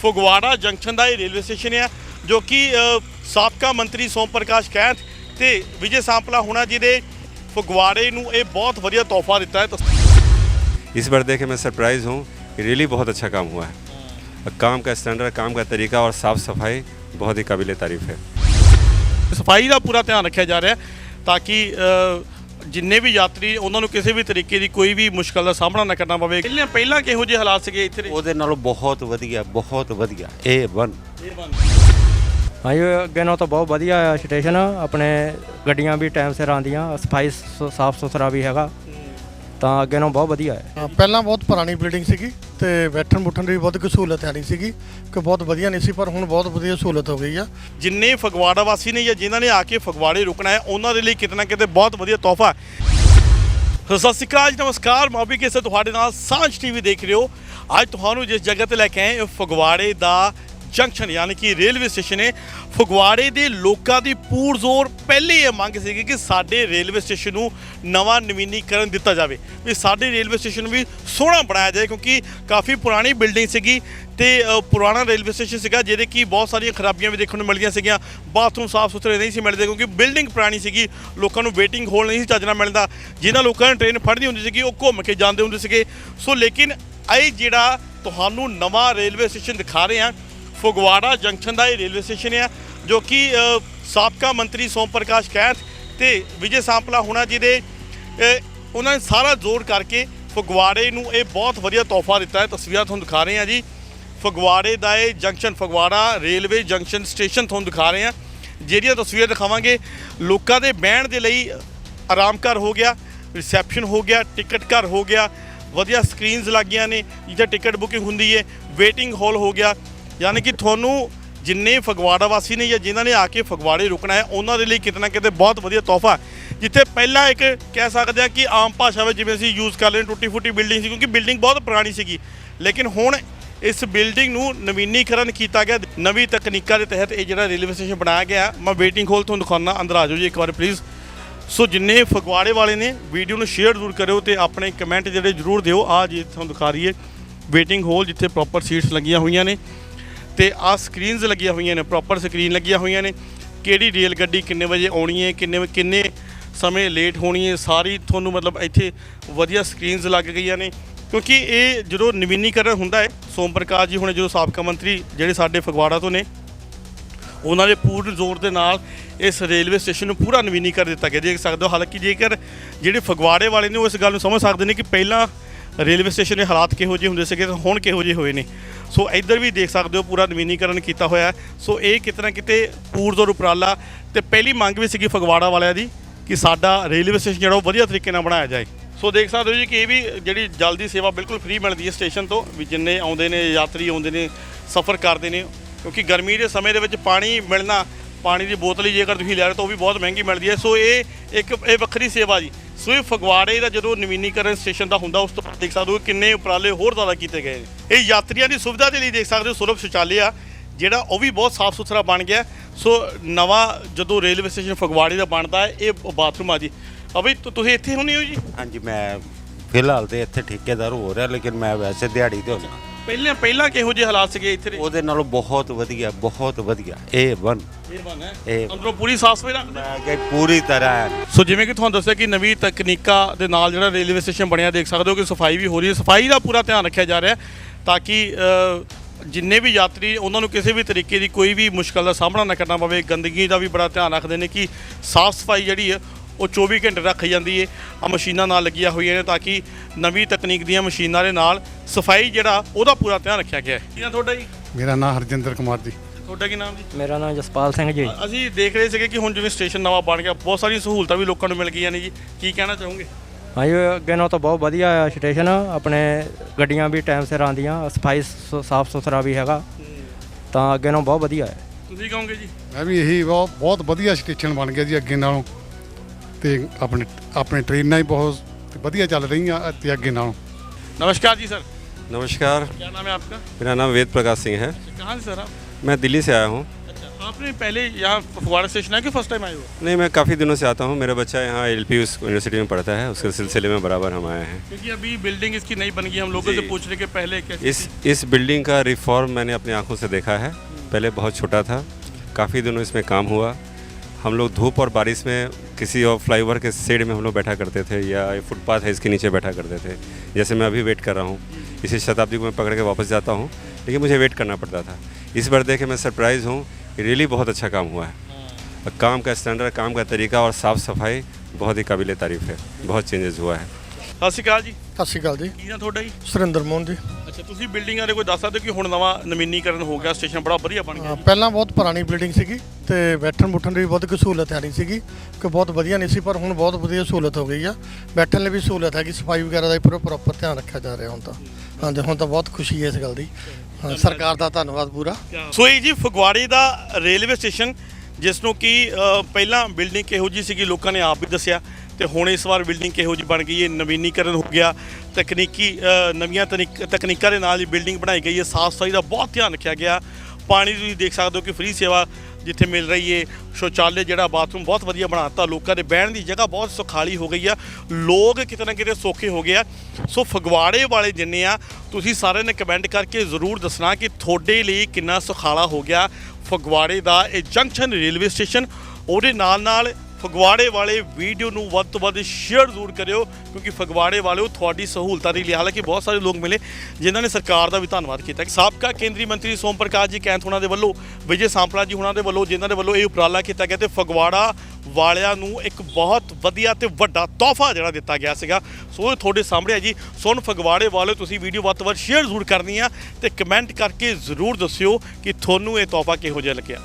Phagwara junction ਦਾ ਇਹ railway station ਹੈ ਜੋ ਕਿ ਅ, ਸਾਬਕਾ ਮੰਤਰੀ ਸੋਮ ਪ੍ਰਕਾਸ਼ ਕੈਂਥ ਤੇ ਵਿਜੇ ਸਾਂਪਲਾ ਹੋਣਾ ਜਿਹਦੇ ਫਗਵਾੜੇ ਨੂੰ ਇਹ ਬਹੁਤ ਵਧੀਆ ਤੋਹਫਾ ਦਿੱਤਾ ਹੈ ਤਾਂ इस बार देखे मैं सरप्राइज हूँ कि रियली बहुत अच्छा काम हुआ है और काम का स्टैंडर्ड काम का तरीका और साफ़ सफाई बहुत ही काबिल तारीफ़ है ਸਫਾਈ ਦਾ ਪੂਰਾ ਧਿਆਨ ਰੱਖਿਆ ਜਾ ਰਿਹਾ ਹੈ ਤਾਂ ਕਿ ਅ, ਜਿੰਨੇ ਵੀ ਯਾਤਰੀ ਉਹਨਾਂ ਨੂੰ ਕਿਸੇ ਵੀ ਤਰੀਕੇ ਦੀ ਕੋਈ ਵੀ ਮੁਸ਼ਕਲ ਦਾ ਸਾਹਮਣਾ ਨਾ ਕਰਨਾ ਪਵੇ। ਪਹਿਲਾਂ ਪਹਿਲਾਂ ਕਿਹੋ ਜਿਹੇ ਹਾਲਾਤ ਸੀਗੇ ਇੱਥੇ ਦੇ? ਉਹਦੇ ਨਾਲੋਂ ਬਹੁਤ ਵਧੀਆ ਬਹੁਤ ਵਧੀਆ। ਇਹ ਵਨ ਹਾਂਜੀ ਅੱਗੇ ਨਾਲੋਂ ਤਾਂ ਬਹੁਤ ਵਧੀਆ ਆ ਸਟੇਸ਼ਨ ਆਪਣੇ ਗੱਡੀਆਂ ਵੀ ਟਾਈਮ ਸਿਰ ਆਉਂਦੀਆਂ ਸਫ਼ਾਈ ਸਾਫ਼ ਸੁਥਰਾ ਵੀ ਹੈਗਾ। ਤਾਂ ਅੱਗੇ ਨਾਲੋਂ ਬਹੁਤ ਵਧੀਆ ਹੈ। ਹਾਂ, ਪਹਿਲਾਂ ਬਹੁਤ ਪੁਰਾਣੀ ਬਿਲਡਿੰਗ ਸੀਗੀ। ਤੇ ਬੈਠਣ ਬੁੱਠਣ ਦੀ ਬਹੁਤ ਕੁ ਸਹੂਲਤ ਹੈ ਨਹੀਂ ਸੀਗੀ ਕਿ ਬਹੁਤ ਵਧੀਆ ਨਹੀਂ ਸੀ ਪਰ ਹੁਣ ਬਹੁਤ ਵਧੀਆ ਸਹੂਲਤ ਹੋ ਗਈ ਆ। ਜਿੰਨੇ ਫਗਵਾੜਾ ਵਾਸੀ ਨੇ ਜਾਂ ਜਿਨ੍ਹਾਂ ਨੇ ਆ ਕੇ ਫਗਵਾੜੇ ਰੁਕਣਾ ਹੈ ਉਹਨਾਂ ਦੇ ਲਈ ਕਿਤੇ ਨਾ ਕਿਤੇ ਬਹੁਤ ਵਧੀਆ ਤੋਹਫਾ ਸਤਿ ਸ਼੍ਰੀ ਅਕਾਲ ਜੀ, ਨਮਸਕਾਰ ਮੌਬੀ ਕੇ ਤੁਹਾਡੇ ਨਾਲ ਸਾਂਝ ਟੀਵੀ ਦੇਖ ਰਹੇ ਹੋ। ਅੱਜ ਤੁਹਾਨੂੰ ਜਿਸ ਜਗ੍ਹਾ ਤੇ ਲੈ ਕੇ ਆਏ ਫਗਵਾੜੇ ਦਾ ਜੰਕਸ਼ਨ, ਯਾਨੀ ਕਿ ਰੇਲਵੇ ਸਟੇਸ਼ਨ ਹੈ। ਫਗਵਾੜੇ ਦੇ ਲੋਕਾਂ ਦੀ ਪੂਰਜ਼ੋਰ ਪਹਿਲੀ ਇਹ ਮੰਗ ਸੀਗੀ ਕਿ ਸਾਡੇ ਰੇਲਵੇ ਸਟੇਸ਼ਨ ਨੂੰ ਨਵਾਂ ਨਵੀਨੀਕਰਨ ਦਿੱਤਾ ਜਾਵੇ। ਵੀ ਸਾਡੇ ਰੇਲਵੇ ਸਟੇਸ਼ਨ ਨੂੰ ਵੀ ਸੋਹਣਾ ਬਣਾਇਆ ਜਾਏ, ਕਿਉਂਕਿ ਕਾਫੀ ਪੁਰਾਣੀ ਬਿਲਡਿੰਗ ਸੀਗੀ ਤੇ ਪੁਰਾਣਾ ਰੇਲਵੇ ਸਟੇਸ਼ਨ ਸੀਗਾ, ਜਿਹਦੇ ਕੀ ਬਹੁਤ ਸਾਰੀਆਂ ਖਰਾਬੀਆਂ ਵੀ ਦੇਖਣ ਨੂੰ ਮਿਲਦੀਆਂ ਸੀਗੀਆਂ। ਬਾਥਰੂਮ ਸਾਫ਼ ਸੁਥਰੇ ਨਹੀਂ ਸੀ ਮਿਲਦੇ, ਕਿਉਂਕਿ ਬਿਲਡਿੰਗ ਪੁਰਾਣੀ ਸੀਗੀ, ਲੋਕਾਂ ਨੂੰ ਵੇਟਿੰਗ ਹੋਲ ਨਹੀਂ ਸੀ ਚੱਜ ਨਾਲ ਮਿਲਦਾ। ਜਿਨ੍ਹਾਂ ਲੋਕਾਂ ਨੇ ਟ੍ਰੇਨ ਫੜਨੀ ਹੁੰਦੀ ਸੀਗੀ, ਉਹ ਘੁੰਮ ਕੇ ਜਾਂਦੇ ਹੁੰਦੇ ਸੀਗੇ। ਸੋ ਲੇਕਿਨ ਇਹ ਜਿਹੜਾ ਤੁਹਾਨੂੰ ਨਵਾਂ ਰੇਲਵੇ ਸਟੇਸ਼ਨ ਦਿਖਾ ਰਹੇ ਹਾਂ ਫਗਵਾੜਾ ਜੰਕਸ਼ਨ ਦਾ ਇਹ ਰੇਲਵੇ ਸਟੇਸ਼ਨ ਹੈ, ਜੋ ਕਿ ਸਾਬਕਾ ਮੰਤਰੀ ਸੋਮ ਪ੍ਰਕਾਸ਼ ਕੈਂਥ ਤੇ ਵਿਜੇ ਸਾਂਪਲਾ ਹੋਣਾ ਜਿਹਦੇ ਉਹਨਾਂ ਨੇ ਸਾਰਾ ਜ਼ੋਰ ਕਰਕੇ ਫਗਵਾੜੇ ਨੂੰ ਇਹ ਬਹੁਤ ਵਧੀਆ ਤੋਹਫਾ ਦਿੱਤਾ ਹੈ। ਤਸਵੀਰਾਂ ਤੁਹਾਨੂੰ ਦਿਖਾ ਰਹੇ ਹਾਂ ਜੀ। ਫਗਵਾੜੇ ਦਾ ਇਹ junction, Phagwara railway junction station ਤੁਹਾਨੂੰ ਦਿਖਾ ਰਹੇ ਹਾਂ। ਜਿਹੜੀਆਂ ਤਸਵੀਰਾਂ ਦਿਖਾਵਾਂਗੇ, ਲੋਕਾਂ ਦੇ ਬਹਿਣ ਦੇ ਲਈ ਆਰਾਮ ਘਰ ਹੋ ਗਿਆ ਰਿਸੈਪਸ਼ਨ ਹੋ ਗਿਆ ਟਿਕਟ ਘਰ ਹੋ ਗਿਆ, ਵਧੀਆ ਸਕਰੀਨਸ ਲੱਗੀਆਂ ਨੇ, ਜਿੱਥੇ ਟਿਕਟ ਬੁਕਿੰਗ ਹੁੰਦੀ ਹੈ ਵੇਟਿੰਗ ਹਾਲ ਹੋ ਗਿਆ ਯਾਨੀ ਕਿ ਤੁਹਾਨੂੰ ਜਿੰਨੇ ਫਗਵਾੜਾ ਵਾਸੀ ਨੇ ਜਾਂ ਜਿਨ੍ਹਾਂ ਨੇ ਆ ਕੇ ਫਗਵਾੜੇ ਰੁਕਣਾ ਹੈ, ਉਹਨਾਂ ਦੇ ਲਈ ਕਿਤੇ ਨਾ ਕਿਤੇ ਬਹੁਤ ਵਧੀਆ ਤੋਹਫਾ ਜਿੱਥੇ ਪਹਿਲਾਂ ਇੱਕ ਕਹਿ ਸਕਦੇ ਆ ਕਿ ਆਮ ਭਾਸ਼ਾ ਵਿੱਚ ਜਿਵੇਂ ਅਸੀਂ ਯੂਜ਼ ਕਰ ਲੈਂ ਟੁੱਟੀ ਫੁੱਟੀ ਬਿਲਡਿੰਗ ਸੀ, ਕਿਉਂਕਿ ਬਿਲਡਿੰਗ ਬਹੁਤ ਪੁਰਾਣੀ ਸੀਗੀ। ਲੇਕਿਨ ਹੁਣ ਇਸ ਬਿਲਡਿੰਗ ਨੂੰ ਨਵੀਨੀਕਰਨ ਕੀਤਾ ਗਿਆ। ਨਵੀਂ ਤਕਨੀਕਾਂ ਦੇ ਤਹਿਤ ਇਹ ਜਿਹੜਾ ਰੇਲਵੇ ਸਟੇਸ਼ਨ ਬਣਾਇਆ ਗਿਆ, ਮੈਂ ਵੇਟਿੰਗ ਹੋਲ ਤੁਹਾਨੂੰ ਦਿਖਾਉਣਾ ਅੰਦਰ ਆ ਜਾਓ ਜੀ ਇੱਕ ਵਾਰ ਪਲੀਜ਼ ਸੋ ਜਿੰਨੇ ਫਗਵਾੜੇ ਵਾਲੇ ਨੇ ਵੀਡੀਓ ਨੂੰ ਸ਼ੇਅਰ ਜ਼ਰੂਰ ਕਰਿਓ ਤੇ ਆਪਣੇ ਕਮੈਂਟ ਜਿਹੜੇ ਜ਼ਰੂਰ ਦਿਓ। ਆ ਜੀ ਤੁਹਾਨੂੰ ਦਿਖਾ ਰਹੀ ਹੈ ਵੇਟਿੰਗ ਹੋਲ ਜਿੱਥੇ ਪ੍ਰੋਪਰ ਸੀਟਸ ਲੱਗੀਆਂ ਹੋਈਆਂ ਨੇ। ਤੇ ਆ ਸਕਰੀਨਸ ਲੱਗੀਆਂ ਹੋਈਆਂ ਨੇ ਪ੍ਰੋਪਰ ਸਕਰੀਨ ਲੱਗੀਆਂ ਹੋਈਆਂ ਨੇ। ਕਿਹੜੀ ਰੇਲ ਗੱਡੀ ਕਿੰਨੇ ਵਜੇ ਆਉਣੀ ਹੈ, ਕਿੰਨੇ ਕਿੰਨੇ ਸਮੇਂ ਲੇਟ ਹੋਣੀ ਹੈ, ਸਾਰੀ ਤੁਹਾਨੂੰ ਮਤਲਬ ਇੱਥੇ ਵਧੀਆ ਸਕਰੀਨਸ ਲੱਗ ਗਈਆਂ ਨੇ। ਕਿਉਂਕਿ ਇਹ ਜਦੋਂ ਨਵੀਨੀਕਰਨ ਹੁੰਦਾ ਹੈ, ਸੋਮ ਪ੍ਰਕਾਸ਼ ਜੀ ਹੁਣ ਜਦੋਂ ਸਾਬਕਾ ਮੰਤਰੀ ਜਿਹੜੇ ਸਾਡੇ ਫਗਵਾੜਾ ਤੋਂ ਨੇ, ਉਹਨਾਂ ਦੇ ਪੂਰਨ ਜ਼ੋਰ ਦੇ ਨਾਲ ਇਸ ਰੇਲਵੇ ਸਟੇਸ਼ਨ ਨੂੰ ਪੂਰਾ ਨਵੀਨੀਕਰਨ ਦਿੱਤਾ ਗਿਆ। ਦੇਖ ਸਕਦੇ ਹੋ, ਹਾਲਾਂਕਿ ਜੇਕਰ ਜਿਹੜੇ ਫਗਵਾੜੇ ਵਾਲੇ ਨੇ, ਉਹ ਇਸ ਗੱਲ ਨੂੰ ਸਮਝ ਸਕਦੇ ਨੇ ਕਿ ਪਹਿਲਾਂ ਰੇਲਵੇ ਸਟੇਸ਼ਨ ਦੇ ਹਾਲਾਤ ਕਿਹੋ ਜਿਹੇ ਹੁੰਦੇ ਸੀਗੇ, ਤੇ ਹੁਣ ਕਿਹੋ ਜਿਹੇ ਹੋਏ ਨੇ। ਸੋ ਇੱਧਰ ਵੀ ਦੇਖ ਸਕਦੇ ਹੋ ਪੂਰਾ ਨਵੀਨੀਕਰਨ ਕੀਤਾ ਹੋਇਆ ਸੋ ਇਹ ਕਿਤੇ ਨਾ ਕਿਤੇ ਪੂਰਜ਼ੋਰ ਉਪਰਾਲਾ ਤੇ ਪਹਿਲੀ ਮੰਗ ਵੀ ਸੀਗੀ ਫਗਵਾੜਾ ਵਾਲਿਆਂ ਦੀ ਕਿ ਸਾਡਾ ਰੇਲਵੇ ਸਟੇਸ਼ਨ ਜਿਹੜਾ ਉਹ ਵਧੀਆ ਤਰੀਕੇ ਨਾਲ ਬਣਾਇਆ ਜਾਏ। ਸੋ ਦੇਖ ਸਕਦੇ ਹੋ ਜੀ ਕਿ ਇਹ ਵੀ ਜਿਹੜੀ ਜਲਦੀ ਸੇਵਾ ਬਿਲਕੁਲ ਫ੍ਰੀ ਮਿਲਦੀ ਹੈ ਸਟੇਸ਼ਨ ਤੋਂ ਵੀ ਜਿੰਨੇ ਆਉਂਦੇ ਨੇ, ਯਾਤਰੀ ਆਉਂਦੇ ਨੇ, ਸਫ਼ਰ ਕਰਦੇ ਨੇ, ਕਿਉਂਕਿ ਗਰਮੀ ਦੇ ਸਮੇਂ ਦੇ ਵਿੱਚ ਪਾਣੀ ਮਿਲਣਾ, ਪਾਣੀ ਦੀ ਬੋਤਲ ਹੀ ਜੇਕਰ ਤੁਸੀਂ ਲੈ ਰਹੇ ਤਾਂ ਉਹ ਵੀ ਬਹੁਤ ਮਹਿੰਗੀ ਮਿਲਦੀ ਹੈ। ਸੋ ਇਹ ਇੱਕ, ਇਹ ਵੱਖਰੀ ਸੇਵਾ ਜੀ। ਸੋ ਇਹ ਫਗਵਾੜੇ ਦਾ ਜਦੋਂ ਨਵੀਨੀਕਰਨ ਸਟੇਸ਼ਨ ਦਾ ਹੁੰਦਾ, ਉਸ ਤੋਂ ਦੇਖ ਸਕਦੇ ਹੋ ਕਿੰਨੇ ਉਪਰਾਲੇ ਹੋਰ ਜ਼ਿਆਦਾ ਕੀਤੇ ਗਏ ਨੇ। ਇਹ ਯਾਤਰੀਆਂ ਦੀ ਸੁਵਿਧਾ ਦੇ ਲਈ ਦੇਖ ਸਕਦੇ ਹੋ ਸੁਲਭ ਸ਼ੌਚਾਲਿਆ, ਜਿਹੜਾ ਉਹ ਵੀ ਬਹੁਤ ਸਾਫ਼ ਸੁਥਰਾ ਬਣ ਗਿਆ। ਸੋ ਨਵਾਂ ਜਦੋਂ ਰੇਲਵੇ ਸਟੇਸ਼ਨ ਫਗਵਾੜੇ ਦਾ ਬਣਦਾ ਹੈ, ਇਹ ਬਾਥਰੂਮ ਆ ਜੀ। ਅਬਈ ਤੁਸੀਂ ਇੱਥੇ ਹੁੰਦੇ ਹੋ ਜੀ? ਹਾਂਜੀ, ਮੈਂ ਫਿਲਹਾਲ ਤੇ ਇੱਥੇ ਠੇਕੇਦਾਰ ਹੋ ਰਿਹਾ, ਲੇਕਿਨ ਮੈਂ ਵੈਸੇ ਦਿਹਾੜੀ ਤੇ ਹੁੰਦਾ ਪਹਿਲਾਂ ਪਹਿਲਾਂ ਕਿਹੋ ਜਿਹੇ ਹਾਲਾਤ ਸੀਗੇ ਇੱਥੇ ਦੇ? ਉਹਦੇ ਨਾਲੋਂ ਬਹੁਤ ਵਧੀਆ ਬਹੁਤ ਵਧੀਆ। ਇਹ ਵਨ ਮਿਹਰਬਾਨ ਹੈ? ਇਹ ਅੰਦਰੋਂ ਪੂਰੀ ਸਾਫ਼ ਸਫ਼ਾਈ ਰੱਖਦੇ ਮੈਂ ਕਿ ਪੂਰੀ ਤਰ੍ਹਾਂ। ਹੈ ਸੋ ਜਿਵੇਂ ਕਿ ਤੁਹਾਨੂੰ ਦੱਸਿਆ ਕਿ ਨਵੀਂ ਤਕਨੀਕਾਂ ਦੇ ਨਾਲ ਜਿਹੜਾ ਰੇਲਵੇ ਸਟੇਸ਼ਨ ਬਣਿਆ ਦੇਖ ਸਕਦੇ ਹੋ ਕਿ ਸਫ਼ਾਈ ਵੀ ਹੋ ਰਹੀ ਹੈ। ਸਫ਼ਾਈ ਦਾ ਪੂਰਾ ਧਿਆਨ ਰੱਖਿਆ ਜਾ ਰਿਹਾ ਹੈ ਤਾਂ ਕਿ ਅ, ਜਿੰਨੇ ਵੀ ਯਾਤਰੀ ਉਹਨਾਂ ਨੂੰ ਕਿਸੇ ਵੀ ਤਰੀਕੇ ਦੀ ਕੋਈ ਵੀ ਮੁਸ਼ਕਲ ਦਾ ਸਾਹਮਣਾ ਨਾ ਕਰਨਾ ਪਵੇ। ਗੰਦਗੀ ਦਾ ਵੀ ਬੜਾ ਧਿਆਨ ਰੱਖਦੇ ਨੇ ਕਿ ਸਾਫ਼ ਸਫ਼ਾਈ ਜਿਹੜੀ ਹੈ ਉਹ 24 ਘੰਟੇ ਰੱਖੀ ਜਾਂਦੀ ਹੈ ਆ ਮਸ਼ੀਨਾਂ ਨਾਲ ਲੱਗੀਆਂ ਹੋਈਆਂ ਨੇ ਤਾਂ ਕਿ ਨਵੀਂ ਤਕਨੀਕ ਦੀਆਂ ਮਸ਼ੀਨਾਂ ਦੇ ਨਾਲ ਸਫ਼ਾਈ ਜਿਹੜਾ ਉਹਦਾ ਪੂਰਾ ਧਿਆਨ ਰੱਖਿਆ ਗਿਆ ਹੈ। ਕੀ ਨਾਮ ਤੁਹਾਡਾ ਜੀ? ਮੇਰਾ ਨਾਮ ਹਰਜਿੰਦਰ ਕੁਮਾਰ ਜੀ। ਤੁਹਾਡਾ ਕੀ ਨਾਮ ਜੀ? ਮੇਰਾ ਨਾਮ ਜਸਪਾਲ ਸਿੰਘ ਜੀ। ਅਸੀਂ ਦੇਖ ਰਹੇ ਸੀਗੇ ਕਿ ਹੁਣ ਜਿਵੇਂ ਸਟੇਸ਼ਨ ਨਵਾਂ ਬਣ ਗਿਆ ਬਹੁਤ ਸਾਰੀਆਂ ਸਹੂਲਤਾਂ ਵੀ ਲੋਕਾਂ ਨੂੰ ਮਿਲ ਗਈਆਂ ਨੇ ਜੀ। ਕੀ ਕਹਿਣਾ ਚਾਹੋਗੇ? ਹਾਂਜੀ ਅੱਗੇ ਨਾਲੋਂ ਤਾਂ ਬਹੁਤ ਵਧੀਆ ਆ ਸਟੇਸ਼ਨ। ਆਪਣੇ ਗੱਡੀਆਂ ਵੀ ਟਾਈਮ ਸਿਰ ਆਉਂਦੀਆਂ ਸਫ਼ਾਈ ਸ- ਸਾਫ਼ ਸੁਥਰਾ ਵੀ ਹੈਗਾ। ਤਾਂ ਅੱਗੇ ਨਾਲੋਂ ਬਹੁਤ ਵਧੀਆ ਹੈ। ਤੁਸੀਂ ਕਹੋਗੇ ਜੀ? ਮੈਂ ਵੀ ਇਹੀ ਬਹੁਤ ਬਹੁਤ ਵਧੀਆ ਸਟੇਸ਼ਨ ਬਣ ਗਿਆ ਜੀ ਅੱਗੇ ਨਾਲੋਂ। ਤੇ ਆਪਣੇ ਆਪਣੇ ਟ੍ਰੇਨਾਂ ਹੀ ਬਹੁਤ ਵਧੀਆ ਚੱਲ ਰਹੀਆਂ ਤੇ ਅੱਗੇ ਨਾਲੋਂ नमस्कार जी सर नमस्कार क्या नाम है आपका मेरा नाम वेद प्रकाश सिंह है कहाँ से सर आप मैं दिल्ली से आया हूँ अच्छा आपने पहले यहाँ फगवाड़ा स्टेशन है कि फर्स्ट टाइम आए हो नहीं मैं काफ़ी दिनों से आता हूँ मेरा बच्चा यहाँ एल यूनिवर्सिटी में पढ़ता है उसके सिलसिले में बराबर हम आए हैं क्योंकि अभी बिल्डिंग इसकी नई बन गई हम लोगों से जी। पूछने के पहले कैसे इस इस बिल्डिंग का रिफॉर्म मैंने अपनी आंखों से देखा है पहले बहुत छोटा था काफ़ी दिनों इसमें काम हुआ हम लोग धूप और बारिश में किसी और फ्लाईओवर के सेड में हम लोग बैठा करते थे या फुटपाथ है इसके नीचे बैठा करते थे। जैसे मैं अभी वेट कर रहा हूँ। इसी शताब्दी को मैं पकड़ के वापस जाता हूँ। लेकिन मुझे वेट करना पड़ता था। इस बार देखे मैं सरप्राइज़ हूँ कि रियली बहुत अच्छा काम हुआ है। हाँ। काम का स्टैंडर्ड काम का तरीका और साफ़ सफ़ाई बहुत ही काबिल तारीफ़ है। बहुत चेंजेस हुआ है। सत श्रीकाल जी। ਸਤਿ ਸ਼੍ਰੀ ਅਕਾਲ ਜੀ। ਕੀ ਨਾ ਤੁਹਾਡਾ ਜੀ? ਸੁਰਿੰਦਰ ਮੋਹਨ ਜੀ। ਅੱਛਾ ਤੁਸੀਂ ਬਿਲਡਿੰਗਾਂ ਦੇ ਕੋਈ ਦੱਸ ਸਕਦੇ ਹੋ ਕਿ ਹੁਣ ਨਵਾਂ ਨਵੀਨੀਕਰਨ ਹੋ ਗਿਆ ਸਟੇਸ਼ਨ ਬੜਾ ਵਧੀਆ ਬਣ ਗਿਆ? ਪਹਿਲਾਂ ਬਹੁਤ ਪੁਰਾਣੀ ਬਿਲਡਿੰਗ ਸੀਗੀ ਤੇ ਬੈਠਣ ਬੁੱਠਣ ਦੀ ਵੀ ਬਹੁਤ ਕੋਈ ਸਹੂਲਤ ਨਹੀਂ ਸੀਗੀ ਕਿ ਬਹੁਤ ਵਧੀਆ ਨਹੀਂ ਸੀ ਪਰ ਹੁਣ ਬਹੁਤ ਵਧੀਆ ਸਹੂਲਤ ਹੋ ਗਈ ਆ। ਬੈਠਣ ਲਈ ਵੀ ਸਹੂਲਤ ਹੈ ਕਿ ਸਫ਼ਾਈ ਵਗੈਰਾ ਦਾ ਵੀ ਪੂਰਾ ਪ੍ਰੋਪਰ ਧਿਆਨ ਰੱਖਿਆ ਜਾ ਰਿਹਾ ਹੁਣ ਤਾਂ। ਹਾਂਜੀ ਹੁਣ ਤਾਂ ਬਹੁਤ ਖੁਸ਼ੀ ਹੈ ਇਸ ਗੱਲ ਦੀ। ਹਾਂ, ਸਰਕਾਰ ਦਾ ਧੰਨਵਾਦ ਪੂਰਾ। ਸੋ ਇਹ ਜੀ ਫਗਵਾੜੇ ਦਾ ਰੇਲਵੇ ਸਟੇਸ਼ਨ ਜਿਸ ਨੂੰ ਕਿ ਅ, ਪਹਿਲਾਂ ਬਿਲਡਿੰਗ ਕਿਹੋ ਜੀ ਸੀਗੀ ਲੋਕਾਂ ਨੇ ਆਪ ਵੀ ਦੱਸਿਆ। ਤੇ ਹੁਣ ਇਸ ਵਾਰ ਬਿਲਡਿੰਗ ਕਿਹੋ ਜਿਹੀ ਬਣ ਗਈ ਹੈ? ਨਵੀਨੀਕਰਨ ਹੋ ਗਿਆ। ਤਕਨੀਕੀ ਨਵੀਆਂ ਤਨਿਕ- ਤਕਨੀਕਾਂ ਦੇ ਨਾਲ ਹੀ ਬਿਲਡਿੰਗ ਬਣਾਈ ਗਈ ਹੈ। ਸਾਫ਼ ਸਫ਼ਾਈ ਦਾ ਬਹੁਤ ਧਿਆਨ ਰੱਖਿਆ ਗਿਆ। ਪਾਣੀ ਤੁਸੀਂ ਦੇਖ ਸਕਦੇ ਹੋ ਕਿ ਫ੍ਰੀ ਸੇਵਾ ਜਿੱਥੇ ਮਿਲ ਰਹੀ ਹੈ। ਸ਼ੌਚਾਲੇ ਜਿਹੜਾ ਬਾਥਰੂਮ ਬਹੁਤ ਵਧੀਆ ਬਣਾਤਾ। ਲੋਕਾਂ ਦੇ ਬਹਿਣ ਦੀ ਜਗ੍ਹਾ ਬਹੁਤ ਸੁਖਾਲੀ ਹੋ ਗਈ ਆ। ਲੋਕ ਕਿਤੇ ਨਾ ਕਿਤੇ ਸੌਖੇ ਹੋ ਗਏ ਆ। ਸੋ ਫਗਵਾੜੇ ਵਾਲੇ ਜਿੰਨੇ ਆ, ਤੁਸੀਂ ਸਾਰਿਆਂ ਨੇ ਕਮੈਂਟ ਕਰਕੇ ਜ਼ਰੂਰ ਦੱਸਣਾ ਕਿ ਤੁਹਾਡੇ ਲਈ ਕਿੰਨਾ ਸੁਖਾਲਾ ਹੋ ਗਿਆ ਫਗਵਾੜੇ ਦਾ ਇਹ ਜੰਕਸ਼ਨ ਰੇਲਵੇ ਸਟੇਸ਼ਨ। ਉਹਦੇ ਨਾਲ ਨਾਲ ਫਗਵਾੜੇ ਵਾਲੇ ਵੀਡੀਓ ਨੂੰ ਵੱਧ ਤੋਂ ਵੱਧ ਸ਼ੇਅਰ ਜ਼ਰੂਰ ਕਰਿਓ, ਕਿਉਂਕਿ ਫਗਵਾੜੇ ਵਾਲਿਓ ਤੁਹਾਡੀ ਸਹੂਲਤਾਂ ਦੇ ਲਈ ਹਾਲਾਂਕਿ ਬਹੁਤ ਸਾਰੇ ਲੋਕ ਮਿਲੇ, ਜਿਨ੍ਹਾਂ ਨੇ ਸਰਕਾਰ ਦਾ ਵੀ ਧੰਨਵਾਦ ਕੀਤਾ। ਸਾਬਕਾ ਕੇਂਦਰੀ ਮੰਤਰੀ ਸੋਮ ਪ੍ਰਕਾਸ਼ ਜੀ ਕੈਂਥ ਉਹਨਾਂ ਦੇ ਵੱਲੋਂ, ਵਿਜੇ ਸਾਂਪਲਾ ਜੀ ਉਹਨਾਂ ਦੇ ਵੱਲੋਂ, ਜਿਨ੍ਹਾਂ ਦੇ ਵੱਲੋਂ ਇਹ ਉਪਰਾਲਾ ਕੀਤਾ ਗਿਆ ਤੇ ਫਗਵਾੜਾ ਵਾਲਿਆਂ ਨੂੰ ਇੱਕ ਬਹੁਤ ਵਧੀਆ ਤੇ ਵੱਡਾ ਤੋਹਫਾ ਜਿਹੜਾ ਦਿੱਤਾ ਗਿਆ ਸੀਗਾ। ਸੋ ਇਹ ਤੁਹਾਡੇ ਸਾਹਮਣੇ ਹੈ ਜੀ। ਸੁਣ ਫਗਵਾੜੇ ਵਾਲਿਓ, ਤੁਸੀਂ ਵੀਡੀਓ ਵੱਧ ਤੋਂ ਵੱਧ ਸ਼ੇਅਰ ਜ਼ਰੂਰ ਕਰਨੀ ਆ ਤੇ ਕਮੈਂਟ ਕਰਕੇ ਜ਼ਰੂਰ ਦੱਸਿਓ ਕਿ ਤੁਹਾਨੂੰ ਇਹ ਤੋਹਫਾ ਕਿਹੋ ਜਿਹਾ ਲੱਗਿਆ।